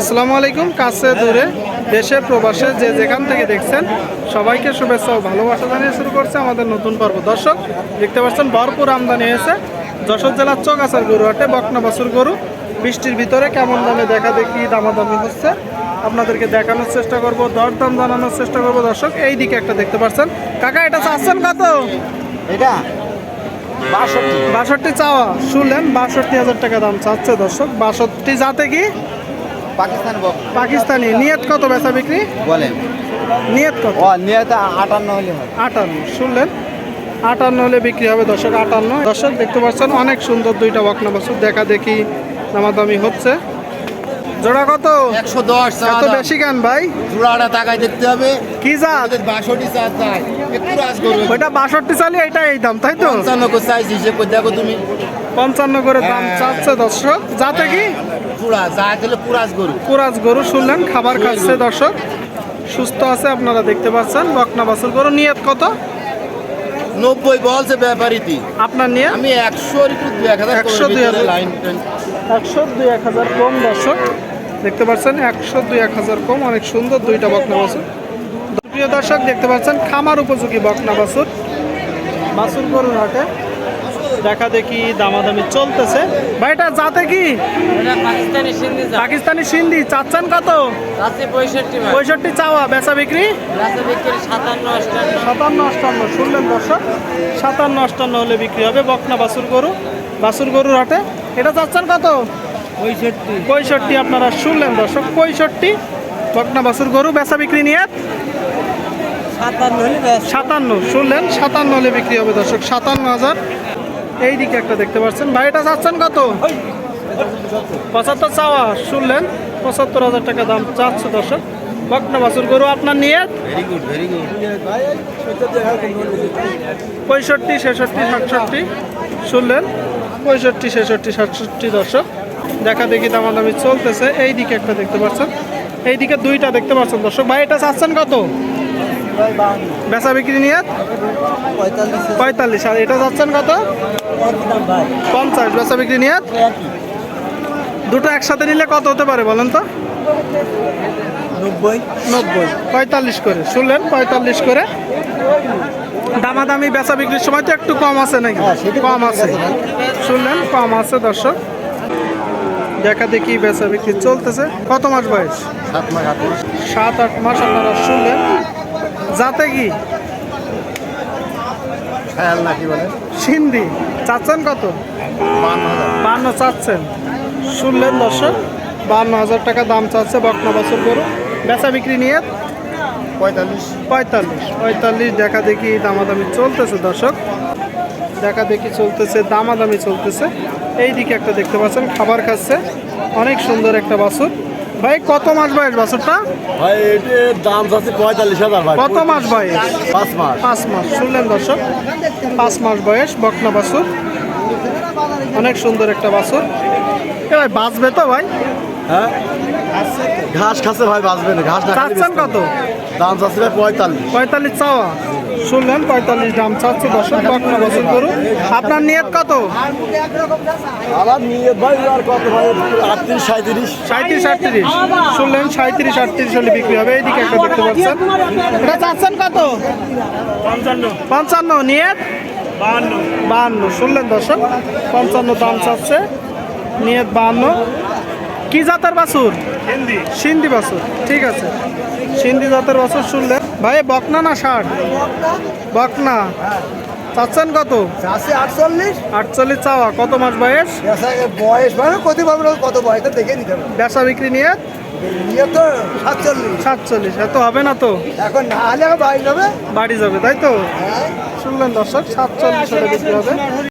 আসসালামু আলাইকুম কাছে দূরে দেশে প্রবাসে যে যেখান থেকে দেখছেন সবাইকে শুভেচ্ছা ও ভালোবাসা জানিয়ে শুরু করছে আমাদের নতুন পর্ব। দর্শক দেখতে পাচ্ছেন ভরপুর আমদানি হয়েছে যশোর জেলার চকাচার গরু হাটে বকনা বাছুর গরু। বৃষ্টির ভিতরে কেমন দামে দেখা দেখি দামাদামি হচ্ছে। আপনাদেরকে দেখানোর চেষ্টা করব দরদাম জানানোর চেষ্টা করব। দর্শক এই দিকে একটা দেখতে পাচ্ছেন। কাকা এটা চাচ্ছেন কত? এটা? বাষট্টি। বাষট্টি চাওয়া। শুনলেন বাষট্টি হাজার টাকা দাম চাচ্ছে দর্শক। বাষট্টি যাতে কি? পাকিস্তান পাকিস্তানি। নিয়ত কত বেচা বিক্রি? বলেন। নিয়ত কত? ও নিয়ে আটান্ন হলে হয়। আটান্ন। শুনলেন? আটান্ন হলে বিক্রি হবে দর্শক আটান্ন। দর্শক দেখতে পাচ্ছেন অনেক সুন্দর দুইটা বকনা বছর দেখা দেখি দামাদামি হচ্ছে। জোড়া কত? একশো দশ এত বেশি কেন ভাই? চূড়াটা টাকায় দেখতে হবে। কি জাত? বাষট্টি চার চাই। একটু রাজ করবে। ওইটা বাষট্টি চালি এটা এই দাম তাই তো? পঞ্চান্ন করে চাইছি হিসেব করে দেখো তুমি। পঞ্চান্ন করে দাম হ্যাঁ। চাচ্ছে দর্শক। যাতে কি? পুরা যা দিলে পুরাজ গরু কুরাজ গরু শুনলেন খাবার খাচ্ছে দর্শক। সুস্থ আছে আপনারা দেখতে পাচ্ছেন। বকনা বাছুর গরু নিয়ত কত? নব্বই বলছে ব্যাপারীতি আপনার নিয়ে আমি একশো একটু দু এক হাজার একশো দুই হাজার। লাইন একশো দুই এক হাজার কম দর্শক। দেখতে পাচ্ছেন একশো দুই এক হাজার কম অনেক সুন্দর দুইটা বকনা বাছুর। প্রিয় দর্শক দেখতে পাচ্ছেন খামার উপযোগী বকনা বাছুর। বাছুর গরুর হাটে দেখা দেখি দামাদামি চলতেছে। ভাইটা যাতে কি? পাকিস্তানি সিন্ধি পাকিস্তানি সিন্ধি চাচ্ছেন কত? পঁয়ষট্টি চাওয়া বেচা বিক্রি? সাতান্ন অষ্টান্ন শুনলেন দর্শক সাতান্ন অষ্টান্ন হলে বিক্রি হবে বকনা বাছুর গরু। বাছুর গরুর হাটে এটা চাচ্ছেন কত? পঁয়ষট্টি। আপনারা শুনলেন দর্শক পঁয়ষট্টি। বকনা বাছুর গরু বেচা বিক্রি নিয়ে সাতান্ন শুনলেন? সাতান্ন হলে বিক্রি হবে দর্শক সাতান্ন হাজার। এই দিকে একটা দেখতে পাচ্ছেন। ভাই এটা চাচ্ছেন কত? পঁচাত্তর চাওয়া শুনলেন? পঁচাত্তর হাজার টাকা দাম চাচ্ছে দর্শক। বকনা বাছুর গরু আপনার নিয়ে পঁয়ষট্টি ছেষট্টি সাতষট্টি শুনলেন? পঁয়ষট্টি ছেষট্টি সাতষট্টি দর্শক। দেখা দেখি দামাদামি চলতেছে। এই দিকে একটা দেখতে পাচ্ছেন। এই দিকে দুইটা দেখতে পাচ্ছেন দর্শক। ভাই এটা চাচ্ছেন কত? বেচা বিক্রি নিয়ে? পঁয়তাল্লিশ। আর এটা যাচ্ছেন কত? পঞ্চাশ। বেচা বিক্রি নিয়ে? দুটো একসাথে নিলে কত হতে পারে বলেন তো? নব্বই। নব্বই। পঁয়তাল্লিশ করে। শুনলেন? পঁয়তাল্লিশ করে। দামাদামি বেচা বিক্রির সময় তো একটু কম আছে নাকি? কম আছে। শুনলেন? কম আছে দর্শক। দেখা দেখি বেচা বিক্রি চলতেছে। কত মাস বয়স? সাত আট মাস। আপনারা শুনলেন। যাতে কি? বলে? সিন্ধি। চাচ্ছেন কত? বান্ন চাচ্ছেন। শুনলেন দর্শক? বান্ন হাজার টাকা দাম চাচ্ছে বকনা বছর গরু। বেচা বিক্রি নিয়ে পঁয়তাল্লিশ। পঁয়তাল্লিশ। পঁয়তাল্লিশ দেখা দেখি দামাদামি চলতেছে দর্শক। দেখা দেখি চলতেছে দামাদামি চলতেছে। এই দিকে একটা দেখতে পাচ্ছেন খাবার খাচ্ছে। অনেক সুন্দর একটা বাছুর। ভাই কত মাস বয়স বাছুরটা? ভাই এটির দাম যাচ্ছে পঁয়তাল্লিশ হাজার ভাই। কত মাস বয়স? পাঁচ মাস। পাঁচ মাস। শুনলেন দর্শক পাঁচ মাস বয়স বকনা বাছুর। অনেক সুন্দর একটা বাছুর। এ ভাই বাঁচবে তো ভাই? হ্যাঁ? ঘাস খাচ্ছে ভাই বাঁচবে না। ঘাস না কত। দাম যাচ্ছে পঁয়তাল্লিশ। পঁয়তাল্লিশ চাওয়া। শুনলেন পঁয়তাল্লিশ দাম চাচ্ছে দর্শক বকনা বাছুর গরু আপনার নিয়ত কত? আমার নিয়ে ভাই আর কত ভাই? আটত্রিশ সাঁত্রিশ সাঁত্রিশ আটত্রিশ। শুনলেন সাঁত্রিশ আটত্রিশ হলে বিক্রি হবে। এইদিকে একটা দেখতে পাচ্ছেন। এটা চাচ্ছেন কত? পঞ্চান্ন। পঞ্চান্ন। নিয়ে বাহান্ন। বাহান্ন। শুনলেন দর্শক পঞ্চান্ন দাম চাচ্ছে। নিয়ত বাহান্ন। কি জাতের বাসুর সিন্ধি। বাসুর ঠিক আছে। সিন্ধি জাতের বাসুর শুনলেন? ভাই বকনা না ষাট বকনা। চাচ্ছেন কত? আটচল্লিশ। আটচল্লিশ চাওয়া। কত মাস বয়স? বয়স মানে কত কত বয়সটা দেখে নিতে হবে। বেচা বিক্রি নিয়ে? সাতচল্লিশ। এত হবে না তো? এখন না হলে বাড়ি যাবে। বাড়ি যাবে তাই তো? শুনলেন দর্শক সাতচল্লিশ বিক্রি হবে।